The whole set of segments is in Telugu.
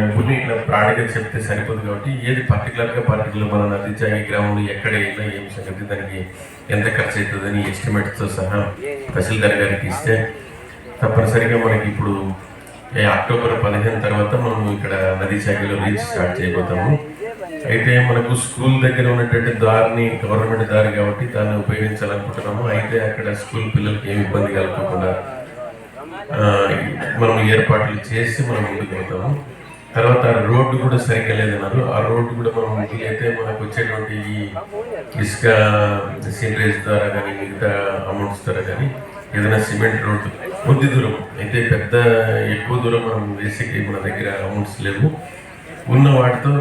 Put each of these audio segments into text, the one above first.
ఇప్పుడు ఇట్లా ప్రాణిగా చెప్తే సరిపోదు కాబట్టి ఏది పర్టికులర్గా పర్టికులర్ మన నది జాగి గ్రామంలో ఎక్కడ ఏదో ఏం సంగతి దానికి ఎంత ఖర్చు అవుతుందని ఎస్టిమేట్తో సహా తహసీల్దార్ గారికి ఇస్తే తప్పనిసరిగా మనకి ఇప్పుడు అక్టోబర్ పదిహేను తర్వాత మనం ఇక్కడ నదీ శాఖలో రీచ్ స్టార్ట్ చేయబోతాము. అయితే మనకు స్కూల్ దగ్గర ఉన్నటువంటి దారిని గవర్నమెంట్ దారి కాబట్టి దాన్ని ఉపయోగించాలనుకుంటున్నాము. అయితే అక్కడ స్కూల్ పిల్లలకి ఏమి ఇబ్బంది కలగకుండా మనం ఏర్పాట్లు చేసి మనం ముందుకు పోతాము. తర్వాత రోడ్డు కూడా సరిగ్గా లేదన్నారు. ఆ రోడ్డు కూడా మనం అయితే మనకు వచ్చేటువంటి ఈ ఇసుక సీనరేజ్ ద్వారా కానీ మిగతా అమౌంట్స్ ద్వారా కానీ ఏదైనా సిమెంట్ రోడ్డు కొద్ది దూరం అయితే పెద్ద ఎక్కువ దూరం మనం వేసేకి మన దగ్గర అమౌంట్స్ లేవు. ఉన్న వాటితో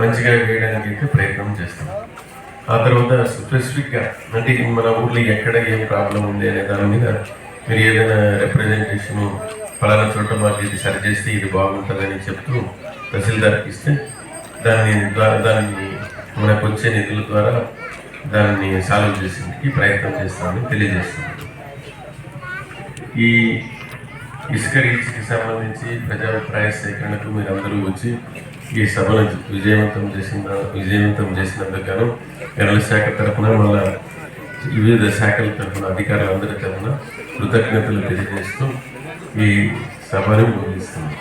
మంచిగా వేయడానికి అయితే ప్రయత్నం చేస్తాం. ఆ తర్వాత స్పెసిఫిక్గా అంటే మన ఊర్లో ఎక్కడ ఏం ప్రాబ్లం ఉంది అనే దాని మీద మీరు ఏదైనా రిప్రజెంటేషన్ ఫలానా చోట మాకు ఇది సరిచేస్తే ఇది బాగుంటుందని చెప్తూ తహసీల్దార్కి ఇస్తే దాన్ని ద్వారా దాన్ని మనకు వచ్చే నిధుల ద్వారా దాన్ని సాల్వ్ చేసేందుకు ప్రయత్నం చేస్తామని తెలియజేస్తున్నాను ఈ ఇసుక రీచ్కి సంబంధించి ప్రజాభిప్రాయ సేకరణకు మీరు అందరూ వచ్చి ఈ సభను విజయవంతం చేసిన విజయవంతం చేసినందుకు గాను గనుల శాఖ తరఫున మళ్ళీ వివిధ శాఖల తరఫున అధికారులందరి తరఫున కృతజ్ఞతలు తెలియజేస్తూ ఈ సభను ముగిస్తున్నాం.